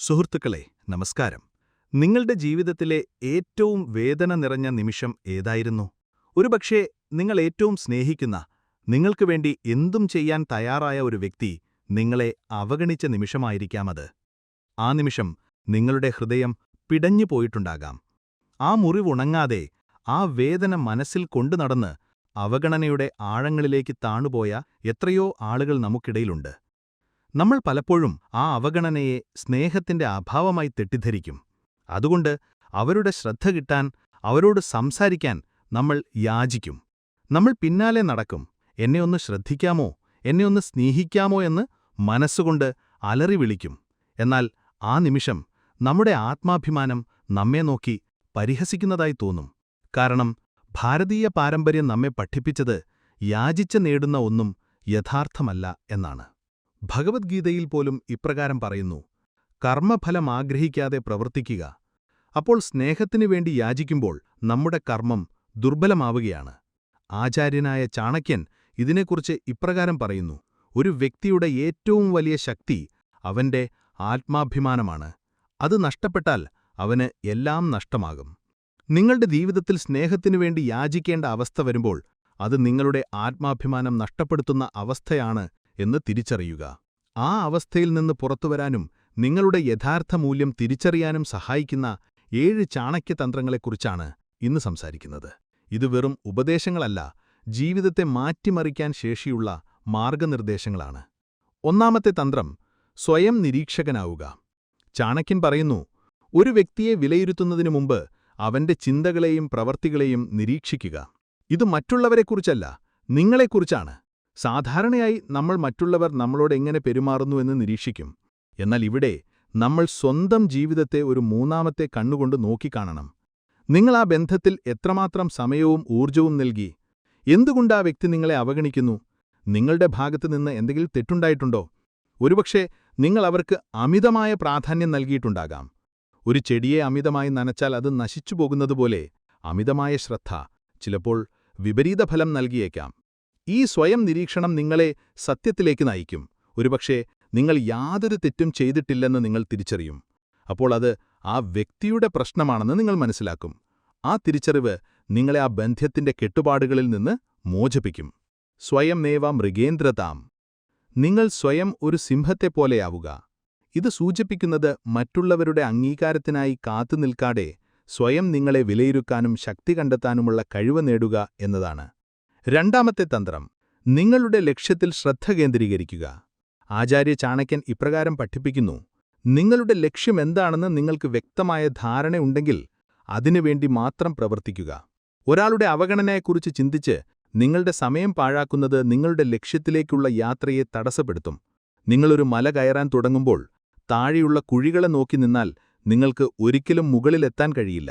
സുഹൃത്തുക്കളെ നമസ്കാരം. നിങ്ങളുടെ ജീവിതത്തിലെ ഏറ്റവും വേദന നിറഞ്ഞ നിമിഷം ഏതായിരുന്നു? ഒരുപക്ഷേ നിങ്ങൾ ഏറ്റവും സ്നേഹിക്കുന്ന നിങ്ങൾക്ക് വേണ്ടി എന്തും ചെയ്യാൻ തയ്യാറായ ഒരു വ്യക്തി നിങ്ങളെ അവഗണിച്ച നിമിഷമായിരിക്കാമത് ആ നിമിഷം നിങ്ങളുടെ ഹൃദയം പിടഞ്ഞു പോയിട്ടുണ്ടാകാം. ആ മുറിവുണങ്ങാതെ ആ വേദന മനസ്സിൽ കൊണ്ടുനടന്ന് അവഗണനയുടെ ആഴങ്ങളിലേക്ക് താണുപോയ എത്രയോ ആളുകൾ നമുക്കിടയിലുണ്ട്. നമ്മൾ പലപ്പോഴും ആ അവഗണനയെ സ്നേഹത്തിന്റെ അഭാവമായി തെറ്റിദ്ധരിക്കും. അതുകൊണ്ട് അവരുടെ ശ്രദ്ധ കിട്ടാൻ അവരോട് സംസാരിക്കാൻ നമ്മൾ യാചിക്കും. നമ്മൾ പിന്നാലെ നടക്കും. എന്നെ ഒന്ന് ശ്രദ്ധിക്കാമോ? എന്നെ ഒന്ന് സ്നേഹിക്കാമോ എന്ന് മനസ്സുകൊണ്ട് അലറി വിളിക്കും. എന്നാൽ ആ നിമിഷം നമ്മുടെ ആത്മാഭിമാനം നമ്മെ നോക്കി പരിഹസിക്കുന്നതായി തോന്നും. കാരണം ഭാരതീയ പാരമ്പര്യം നമ്മെ പഠിപ്പിച്ചത് യാചിച്ച് നേടുന്ന ഒന്നും യഥാർത്ഥമല്ല എന്നാണ്. ഭഗവത്ഗീതയിൽ പോലും ഇപ്രകാരം പറയുന്നു കർമ്മഫലം ആഗ്രഹിക്കാതെ പ്രവർത്തിക്കുക. അപ്പോൾ സ്നേഹത്തിനു വേണ്ടി യാചിക്കുമ്പോൾ നമ്മുടെ കർമ്മം ദുർബലമാവുകയാണ്. ആചാര്യനായ ചാണക്യൻ ഇതിനെക്കുറിച്ച് ഇപ്രകാരം പറയുന്നു ഒരു വ്യക്തിയുടെ ഏറ്റവും വലിയ ശക്തി അവന്റെ ആത്മാഭിമാനമാണ്. അത് നഷ്ടപ്പെട്ടാൽ അവന് എല്ലാം നഷ്ടമാകും. നിങ്ങളുടെ ജീവിതത്തിൽ സ്നേഹത്തിനു വേണ്ടി യാചിക്കേണ്ട അവസ്ഥ വരുമ്പോൾ അത് നിങ്ങളുടെ ആത്മാഭിമാനം നഷ്ടപ്പെടുത്തുന്ന അവസ്ഥയാണ് എന്ന് തിരിച്ചറിയുക. ആ അവസ്ഥയിൽ നിന്ന് പുറത്തുവരാനും നിങ്ങളുടെ യഥാർത്ഥ മൂല്യം തിരിച്ചറിയാനും സഹായിക്കുന്ന ഏഴ് ചാണക്യതന്ത്രങ്ങളെക്കുറിച്ചാണ് ഇന്ന് സംസാരിക്കുന്നത്. ഇത് വെറും ഉപദേശങ്ങളല്ല ജീവിതത്തെ മാറ്റിമറിക്കാൻ ശേഷിയുള്ള മാർഗനിർദ്ദേശങ്ങളാണ്. ഒന്നാമത്തെ തന്ത്രം സ്വയം നിരീക്ഷകനാവുക. ചാണക്യൻ പറയുന്നു ഒരു വ്യക്തിയെ വിലയിരുത്തുന്നതിനു മുമ്പ് അവന്റെ ചിന്തകളെയും പ്രവർത്തികളെയും നിരീക്ഷിക്കുക. ഇത് മറ്റുള്ളവരെക്കുറിച്ചല്ല നിങ്ങളെക്കുറിച്ചാണ്. സാധാരണയായി നമ്മൾ മറ്റുള്ളവർ നമ്മളോട് എങ്ങനെ പെരുമാറുന്നുവെന്ന് നിരീക്ഷിക്കും. എന്നാൽ ഇവിടെ നമ്മൾ സ്വന്തം ജീവിതത്തെ ഒരു മൂന്നാമത്തെ കണ്ണുകൊണ്ട് നോക്കിക്കാണണം. നിങ്ങൾ ആ ബന്ധത്തിൽ എത്രമാത്രം സമയവും ഊർജവും നൽകി? എന്തുകൊണ്ടാ വ്യക്തി നിങ്ങളെ അവഗണിക്കുന്നു? നിങ്ങളുടെ ഭാഗത്തു നിന്ന് എന്തെങ്കിലും തെറ്റുണ്ടായിട്ടുണ്ടോ? ഒരുപക്ഷെ നിങ്ങൾ അവർക്ക് അമിതമായ പ്രാധാന്യം നൽകിയിട്ടുണ്ടാകാം. ഒരു ചെടിയെ അമിതമായി നനച്ചാൽ അത് നശിച്ചു പോകുന്നതുപോലെ അമിതമായ ശ്രദ്ധ ചിലപ്പോൾ വിപരീത ഫലം നൽകിയേക്കാം. ഈ സ്വയം നിരീക്ഷണം നിങ്ങളെ സത്യത്തിലേക്ക് നയിക്കും. ഒരുപക്ഷെ നിങ്ങൾ യാതൊരു തെറ്റും ചെയ്തിട്ടില്ലെന്ന് നിങ്ങൾ തിരിച്ചറിയും. അപ്പോൾ അത് ആ വ്യക്തിയുടെ പ്രശ്നമാണെന്ന് നിങ്ങൾ മനസ്സിലാക്കും. ആ തിരിച്ചറിവ് നിങ്ങളെ ആ ബന്ധ്യത്തിന്റെ കെട്ടുപാടുകളിൽ നിന്ന് മോചിപ്പിക്കും. സ്വയം നേവ മൃഗേന്ദ്രതാം നിങ്ങൾ സ്വയം ഒരു സിംഹത്തെപ്പോലെയാവുക ഇത് സൂചിപ്പിക്കുന്നത് മറ്റുള്ളവരുടെ അംഗീകാരത്തിനായി കാത്തുനിൽക്കാതെ സ്വയം നിങ്ങളെ വിലയിരുക്കാനും ശക്തി കണ്ടെത്താനുമുള്ള കഴിവ് നേടുക എന്നതാണ്. രണ്ടാമത്തെ തന്ത്രം നിങ്ങളുടെ ലക്ഷ്യത്തിൽ ശ്രദ്ധ കേന്ദ്രീകരിക്കുക. ആചാര്യ ചാണക്യൻ ഇപ്രകാരം പഠിപ്പിക്കുന്നു നിങ്ങളുടെ ലക്ഷ്യം എന്താണെന്ന് നിങ്ങൾക്ക് വ്യക്തമായ ധാരണയുണ്ടെങ്കിൽ അതിനുവേണ്ടി മാത്രം പ്രവർത്തിക്കുക. ഒരാളുടെ അവഗണനയെക്കുറിച്ച് ചിന്തിച്ച് നിങ്ങളുടെ സമയം പാഴാക്കുന്നത് നിങ്ങളുടെ ലക്ഷ്യത്തിലേക്കുള്ള യാത്രയെ തടസ്സപ്പെടുത്തും. നിങ്ങളൊരു മല കയറാൻ തുടങ്ങുമ്പോൾ താഴെയുള്ള കുഴികളെ നോക്കി നിന്നാൽ നിങ്ങൾക്ക് ഒരിക്കലും മുകളിലെത്താൻ കഴിയില്ല.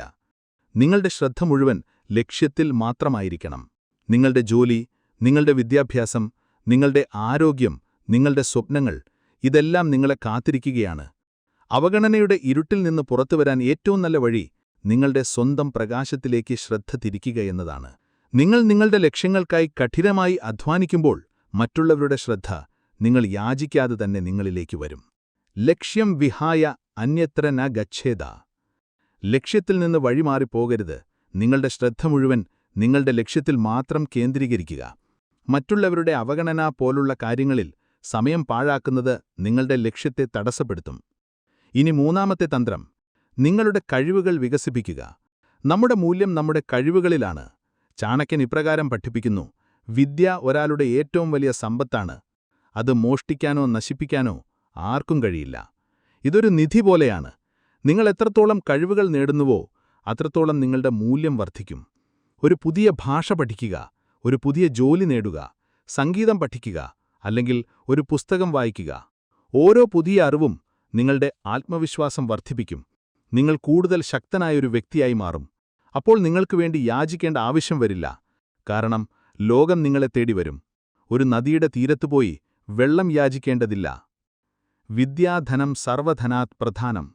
നിങ്ങളുടെ ശ്രദ്ധ മുഴുവൻ ലക്ഷ്യത്തിൽ മാത്രമായിരിക്കണം. നിങ്ങളുടെ ജോലി നിങ്ങളുടെ വിദ്യാഭ്യാസം നിങ്ങളുടെ ആരോഗ്യം നിങ്ങളുടെ സ്വപ്നങ്ങൾ ഇതെല്ലാം നിങ്ങളെ കാത്തിരിക്കുകയാണ്. അവഗണനയുടെ ഇരുട്ടിൽ നിന്ന് പുറത്തുവരാൻ ഏറ്റവും നല്ല വഴി നിങ്ങളുടെ സ്വന്തം പ്രകാശത്തിലേക്ക് ശ്രദ്ധ തിരിക്കുക എന്നതാണ്. നിങ്ങൾ നിങ്ങളുടെ ലക്ഷ്യങ്ങൾക്കായി കഠിനമായി അധ്വാനിക്കുമ്പോൾ മറ്റുള്ളവരുടെ ശ്രദ്ധ നിങ്ങൾ യാചിക്കാതെ തന്നെ നിങ്ങളിലേക്ക് വരും. ലക്ഷ്യം വിഹായ അന്യത്ര ന ഗച്ഛേദ. ലക്ഷ്യത്തിൽ നിന്ന് വഴിമാറിപ്പോകരുത്. നിങ്ങളുടെ ശ്രദ്ധ മുഴുവൻ നിങ്ങളുടെ ലക്ഷ്യത്തിൽ മാത്രം കേന്ദ്രീകരിക്കുക. മറ്റുള്ളവരുടെ അവഗണന പോലുള്ള കാര്യങ്ങളിൽ സമയം പാഴാക്കുന്നത് നിങ്ങളുടെ ലക്ഷ്യത്തെ തടസ്സപ്പെടുത്തും. ഇനി മൂന്നാമത്തെ തന്ത്രം നിങ്ങളുടെ കഴിവുകൾ വികസിപ്പിക്കുക. നമ്മുടെ മൂല്യം നമ്മുടെ കഴിവുകളിലാണ്. ചാണക്യൻ ഇപ്രകാരം പഠിപ്പിക്കുന്നു വിദ്യ ഒരാളുടെ ഏറ്റവും വലിയ സമ്പത്താണ്. അത് മോഷ്ടിക്കാനോ നശിപ്പിക്കാനോ ആർക്കും കഴിയില്ല. ഇതൊരു നിധി പോലെയാണ്. നിങ്ങൾ എത്രത്തോളം കഴിവുകൾ നേടുന്നുവോ അത്രത്തോളം നിങ്ങളുടെ മൂല്യം വർദ്ധിക്കും. ഒരു പുതിയ ഭാഷ പഠിക്കുക ഒരു പുതിയ ജോലി നേടുക സംഗീതം പഠിക്കുക അല്ലെങ്കിൽ ഒരു പുസ്തകം വായിക്കുക. ഓരോ പുതിയ അറിവും നിങ്ങളുടെ ആത്മവിശ്വാസം വർദ്ധിപ്പിക്കും. നിങ്ങൾ കൂടുതൽ ശക്തനായൊരു വ്യക്തിയായി മാറും. അപ്പോൾ നിങ്ങൾക്ക് വേണ്ടി യാചിക്കേണ്ട ആവശ്യം വരില്ല. കാരണം ലോകം നിങ്ങളെ തേടി വരും ഒരു നദിയുടെ തീരത്തുപോയി വെള്ളം യാചിക്കേണ്ടതില്ല. വിദ്യാധനം സർവധനാത് പ്രധാനം.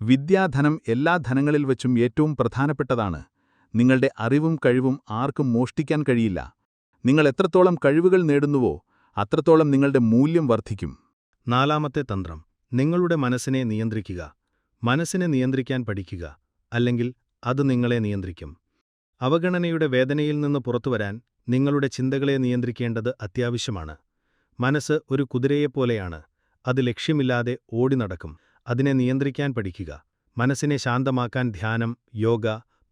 വിദ്യാധനം എല്ലാ ധനങ്ങളിൽ വച്ചും ഏറ്റവും പ്രധാനപ്പെട്ടതാണ്. നിങ്ങളുടെ അറിവും കഴിവും ആർക്കും മോഷ്ടിക്കാൻ കഴിയില്ല. നിങ്ങൾ എത്രത്തോളം കഴിവുകൾ നേടുന്നുവോ അത്രത്തോളം നിങ്ങളുടെ മൂല്യം വർദ്ധിക്കും. നാലാമത്തെ തന്ത്രം. നിങ്ങളുടെ മനസ്സിനെ നിയന്ത്രിക്കുക. മനസ്സിനെ നിയന്ത്രിക്കാൻ പഠിക്കുക. അല്ലെങ്കിൽ അത് നിങ്ങളെ നിയന്ത്രിക്കും. അവഗണനയുടെ വേദനയിൽ നിന്ന് പുറത്തുവരാൻ നിങ്ങളുടെ ചിന്തകളെ നിയന്ത്രിക്കേണ്ടത് അത്യാവശ്യമാണ്. മനസ്സ് ഒരു കുതിരയെപ്പോലെയാണ്. അത് ലക്ഷ്യമില്ലാതെ ഓടി നടക്കും. അതിനെ നിയന്ത്രിക്കാൻ പഠിക്കുക. മനസ്സിനെ ശാന്തമാക്കാൻ ധ്യാനം യോഗ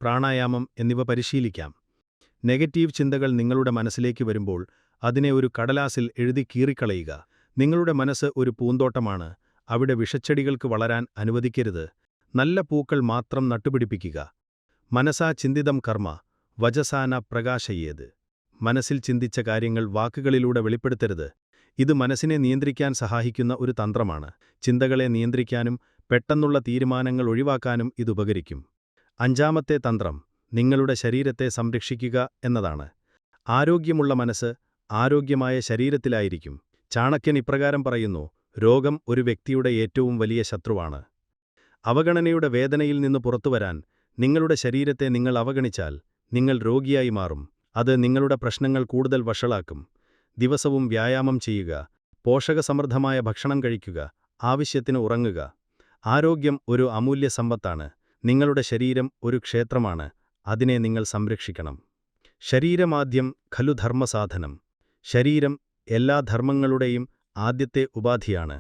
പ്രാണായാമം എന്നിവ പരിശീലിക്കാം. നെഗറ്റീവ് ചിന്തകൾ നിങ്ങളുടെ മനസ്സിലേക്ക് വരുമ്പോൾ അതിനെ ഒരു കടലാസിൽ എഴുതി കീറിക്കളയുക. നിങ്ങളുടെ മനസ്സ് ഒരു പൂന്തോട്ടമാണ്. അവിടെ വിഷച്ചെടികൾക്ക് വളരാൻ അനുവദിക്കരുത്. നല്ല പൂക്കൾ മാത്രം നട്ടുപിടിപ്പിക്കുക. മനസാ ചിന്തിതം കർമ്മ വജസാന പ്രകാശയേത് മനസ്സിൽ ചിന്തിച്ച കാര്യങ്ങൾ വാക്കുകളിലൂടെ വെളിപ്പെടുത്തരുത്. ഇത് മനസ്സിനെ നിയന്ത്രിക്കാൻ സഹായിക്കുന്ന ഒരു തന്ത്രമാണ്. ചിന്തകളെ നിയന്ത്രിക്കാനും പെട്ടെന്നുള്ള തീരുമാനങ്ങൾ ഒഴിവാക്കാനും ഇതുപകരിക്കും അഞ്ചാമത്തെ തന്ത്രം നിങ്ങളുടെ ശരീരത്തെ സംരക്ഷിക്കുക എന്നതാണ്. ആരോഗ്യമുള്ള മനസ്സ് ആരോഗ്യമായ ശരീരത്തിലായിരിക്കും. ചാണക്യൻ ഇപ്രകാരം പറയുന്നു രോഗം ഒരു വ്യക്തിയുടെ ഏറ്റവും വലിയ ശത്രുവാണ്. അവഗണനയുടെ വേദനയിൽ നിന്ന് പുറത്തുവരാൻ നിങ്ങളുടെ ശരീരത്തെ നിങ്ങൾ അവഗണിച്ചാൽ നിങ്ങൾ രോഗിയായി മാറും. അത് നിങ്ങളുടെ പ്രശ്നങ്ങൾ കൂടുതൽ വഷളാക്കും. ദിവസവും വ്യായാമം ചെയ്യുക പോഷകസമൃദ്ധമായ ഭക്ഷണം കഴിക്കുക ആവശ്യത്തിന് ഉറങ്ങുക. ആരോഗ്യം ഒരു അമൂല്യ സമ്പത്താണ്. നിങ്ങളുടെ ശരീരം ഒരു ക്ഷേത്രമാണ് അതിനെ നിങ്ങൾ സംരക്ഷിക്കണം. ശരീരമാദ്യം ഖലു ധർമ്മസാധനം ശരീരം എല്ലാ ധർമ്മങ്ങളുടെയും ആദ്യത്തെ ഉപാധിയാണ്.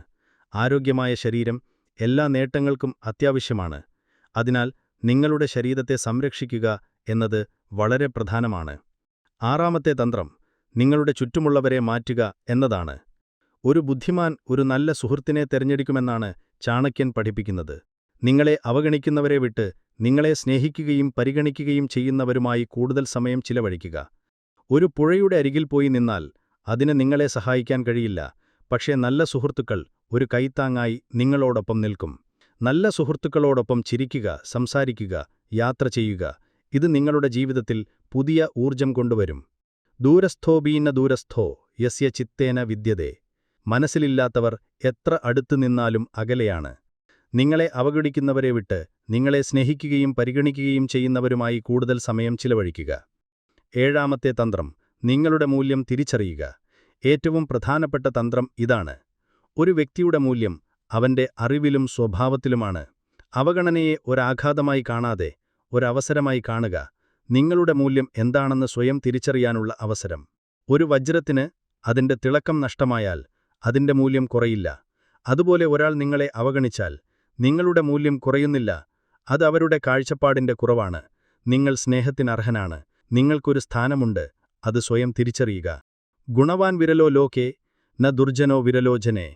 ആരോഗ്യമായ ശരീരം എല്ലാ നേട്ടങ്ങൾക്കും അത്യാവശ്യമാണ്. അതിനാൽ നിങ്ങളുടെ ശരീരത്തെ സംരക്ഷിക്കുക എന്നത് വളരെ പ്രധാനമാണ്. ആറാമത്തെ തന്ത്രം നിങ്ങളുടെ ചുറ്റുമുള്ളവരെ മാറ്റുക എന്നതാണ്. ഒരു ബുദ്ധിമാൻ ഒരു നല്ല സുഹൃത്തിനെ തെരഞ്ഞെടുക്കുമെന്നാണ് ചാണക്യൻ പഠിപ്പിക്കുന്നത്. നിങ്ങളെ അവഗണിക്കുന്നവരെ വിട്ട് നിങ്ങളെ സ്നേഹിക്കുകയും പരിഗണിക്കുകയും ചെയ്യുന്നവരുമായി കൂടുതൽ സമയം ചിലവഴിക്കുക. ഒരു പുഴയുടെ അരികിൽ പോയി നിന്നാൽ അതിന് നിങ്ങളെ സഹായിക്കാൻ കഴിയില്ല. പക്ഷേ നല്ല സുഹൃത്തുക്കൾ ഒരു കൈത്താങ്ങായി നിങ്ങളോടൊപ്പം നിൽക്കും. നല്ല സുഹൃത്തുക്കളോടൊപ്പം ചിരിക്കുക സംസാരിക്കുക യാത്ര ചെയ്യുക ഇത് നിങ്ങളുടെ ജീവിതത്തിൽ പുതിയ ഊർജം കൊണ്ടുവരും. ദൂരസ്ഥോബീന ദൂരസ്ഥോ യസ്യ ചിത്തേന വിദ്യതേ. മനസ്സിലില്ലാത്തവർ എത്ര അടുത്തു നിന്നാലും അകലെയാണ്. നിങ്ങളെ അവഗണിക്കുന്നവരെ വിട്ട് നിങ്ങളെ സ്നേഹിക്കുകയും പരിഗണിക്കുകയും ചെയ്യുന്നവരുമായി കൂടുതൽ സമയം ചിലവഴിക്കുക. ഏഴാമത്തെ തന്ത്രം നിങ്ങളുടെ മൂല്യം തിരിച്ചറിയുക. ഏറ്റവും പ്രധാനപ്പെട്ട തന്ത്രം ഇതാണ്. ഒരു വ്യക്തിയുടെ മൂല്യം അവന്റെ അറിവിലും സ്വഭാവത്തിലുമാണ്. അവഗണനയെ ഒരാഘാതമായി കാണാതെ ഒരവസരമായി കാണുക. നിങ്ങളുടെ മൂല്യം എന്താണെന്ന് സ്വയം തിരിച്ചറിയാനുള്ള അവസരം. ഒരു വജ്രത്തിന് അതിന്റെ തിളക്കം നഷ്ടമായാൽ അതിന്റെ മൂല്യം കുറയില്ല. അതുപോലെ ഒരാൾ നിങ്ങളെ അവഗണിച്ചാൽ നിങ്ങളുടെ മൂല്യം കുറയുന്നില്ല. അത് അവരുടെ കാഴ്ചപ്പാടിന്റെ കുറവാണ്. നിങ്ങൾ സ്നേഹത്തിനർഹനാണ്. നിങ്ങൾക്കൊരു സ്ഥാനമുണ്ട്. അത് സ്വയം തിരിച്ചറിയുക. ഗുണവാൻ വിരലോ ലോകെ ന ദുർജനോ വിരലോ ജനേ.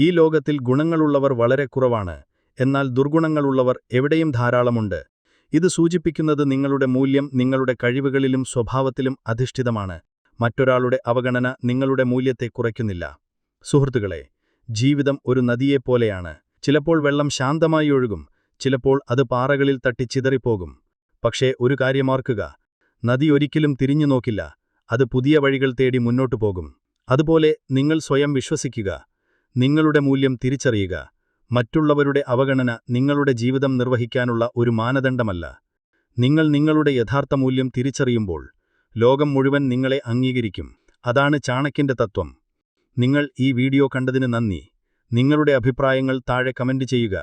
ഈ ലോകത്തിൽ ഗുണങ്ങളുള്ളവർ വളരെ കുറവാണ്. എന്നാൽ ദുർഗുണങ്ങളുള്ളവർ എവിടെയും ധാരാളമുണ്ട്. ഇത് സൂചിപ്പിക്കുന്നത് നിങ്ങളുടെ മൂല്യം നിങ്ങളുടെ കഴിവുകളിലും സ്വഭാവത്തിലും അധിഷ്ഠിതമാണ്. മറ്റൊരാളുടെ അവഗണന നിങ്ങളുടെ മൂല്യത്തെ കുറയ്ക്കുന്നില്ല. സുഹൃത്തുക്കളെ ജീവിതം ഒരു നദിയെപ്പോലെയാണ്. ചിലപ്പോൾ വെള്ളം ശാന്തമായി ഒഴുകും ചിലപ്പോൾ അത് പാറകളിൽ തട്ടി ചിതറിപ്പോകും. പക്ഷേ ഒരു കാര്യമാർക്കുക നദി ഒരിക്കലും തിരിഞ്ഞു നോക്കില്ല അത് പുതിയ വഴികൾ തേടി മുന്നോട്ടു പോകും. അതുപോലെ നിങ്ങൾ സ്വയം വിശ്വസിക്കുക നിങ്ങളുടെ മൂല്യം തിരിച്ചറിയുക മറ്റുള്ളവരുടെ അവഗണന നിങ്ങളുടെ ജീവിതം നിർവഹിക്കാനുള്ള ഒരു മാനദണ്ഡമല്ല. നിങ്ങൾ നിങ്ങളുടെ യഥാർത്ഥ മൂല്യം തിരിച്ചറിയുമ്പോൾ ലോകം മുഴുവൻ നിങ്ങളെ അംഗീകരിക്കും അതാണ് ചാണക്യന്റെ തത്വം. നിങ്ങൾ ഈ വീഡിയോ കണ്ടതിന് നന്ദി. നിങ്ങളുടെ അഭിപ്രായങ്ങൾ താഴെ കമന്റ് ചെയ്യുക.